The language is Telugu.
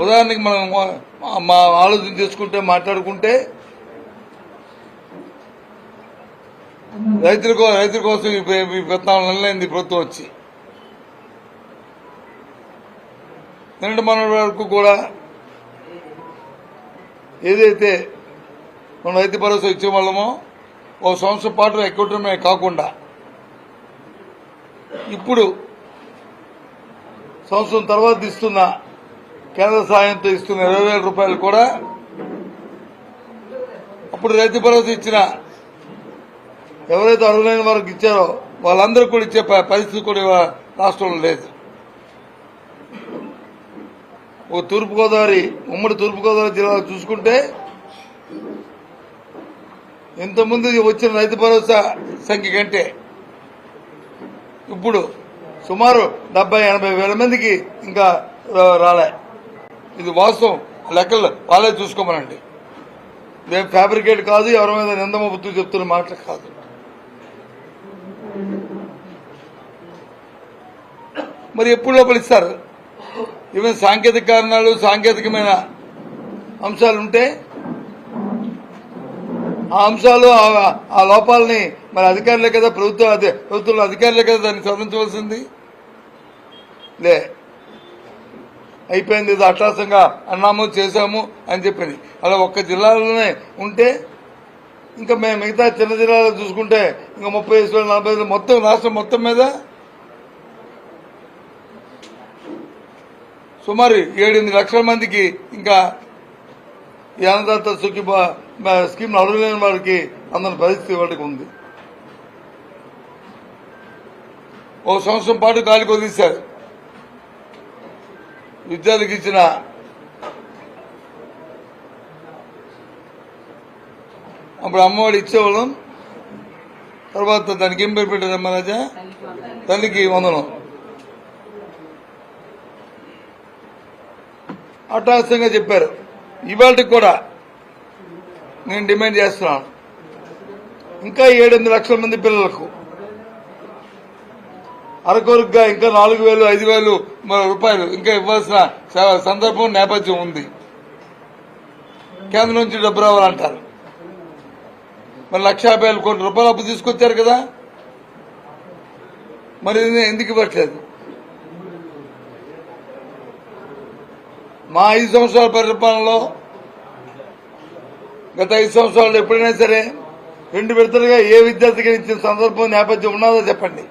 ఉదాహరణకి మనం మా- ఆలోచన చేసుకుంటే మాట్లాడుకుంటే రైతుల రైతుల కోసం ఈ నిర్ణయింది ప్రభుత్వం వచ్చి. నిన్నటి మన వరకు కూడా ఏదైతే మనం రైతు భరోసా ఇచ్చే వాళ్ళమో ఒక సంవత్సరం పాటు ఎక్కడమే కాకుండా ఇప్పుడు సంవత్సరం తర్వాత ఇస్తున్నా కేంద్ర సాయంతో ఇస్తున్న ఇరవై వేల రూపాయలు కూడా అప్పుడు రైతు భరోసా ఇచ్చిన ఎవరైతే అర్హులైన వారికి ఇచ్చారో వాళ్ళందరూ కూడా ఇచ్చే పరిస్థితి కూడా రాష్ట్రంలో లేదు. ఓ తూర్పుగోదావరి ఉమ్మడి తూర్పుగోదావరి జిల్లాలో చూసుకుంటే ఇంతకుముందు వచ్చిన రైతు భరోసా సంఖ్య కంటే ఇప్పుడు సుమారు డెబ్బై ఎనభై వేల మందికి ఇంకా రాలే. ఇది వాస్తవం. లెక్కలు వాళ్ళే చూసుకోమనండి. మేము ఫ్యాబ్రికేట్ కాదు ఎవరి మీద నిందమొప్పుతూ చెప్తున్న మాటలు కాదు. మరి ఎప్పుడు లోపల ఇస్తారు? ఈవెన్ సాంకేతిక కారణాలు సాంకేతికమైన అంశాలు ఉంటే? ఆ అంశాలు ఆ- ఆ లోపాలని మరి అధికారులే కదా ప్రభుత్వ అదే ప్రభుత్వంలో అధికారులే కదా దాన్ని సవరించవలసింది? లే అయిపోయింది ఇది అట్లాసంగా అన్నాము చేశాము అని చెప్పింది. అలా ఒక్క జిల్లాలోనే ఉంటే ఇంకా మేము మిగతా చిన్న జిల్లాలో చూసుకుంటే ఇంకా ముప్పై ఐదు వేలు నలభై వేలు మొత్తం రాష్ట్రం మొత్తం మీద సుమారు ఏడెనిమిది లక్షల మందికి ఇంకా ఈ అన్నదాత సుఖి స్కీమ్ అర్హులైన వారికి అందరి పరిస్థితి వాటికి ఉంది. ఓ సంవత్సరం పాటు గాలి కొదిశారు విద్యార్థికి ఇచ్చిన అప్పుడు అమ్మఒడి ఇచ్చేవాళ్ళం. తర్వాత దానికి ఏం పేరు పెట్టారు మహారాజా తల్లికి వందనం. అట్టాసంగా చెప్పారు. ఇవాళకి కూడా నేను డిమాండ్ చేస్తున్నాను. ఇంకా ఏడెనిమిది లక్షల మంది పిల్లలకు అరకొరుగ్గా ఇంకా నాలుగు వేలు ఐదు వేలు రూపాయలు ఇంకా ఇవ్వాల్సిన స- సందర్భం నేపథ్యం ఉంది. కేంద్రం నుంచి డబ్బు రావాలంటారు. మరి లక్ష యాభై వేల కోట్ల రూపాయలు అప్పు తీసుకొచ్చారు కదా? మరి ఎందుకు ఇవ్వట్లేదు? మా ఐదు సంవత్సరాల పరిపాలనలో గత ఐదు సంవత్సరాలు ఎప్పుడైనా సరే రెండు విడతలుగా ఏ విద్యార్థికి ఇచ్చిన సందర్భం నేపథ్యం ఉన్నదో చెప్పండి.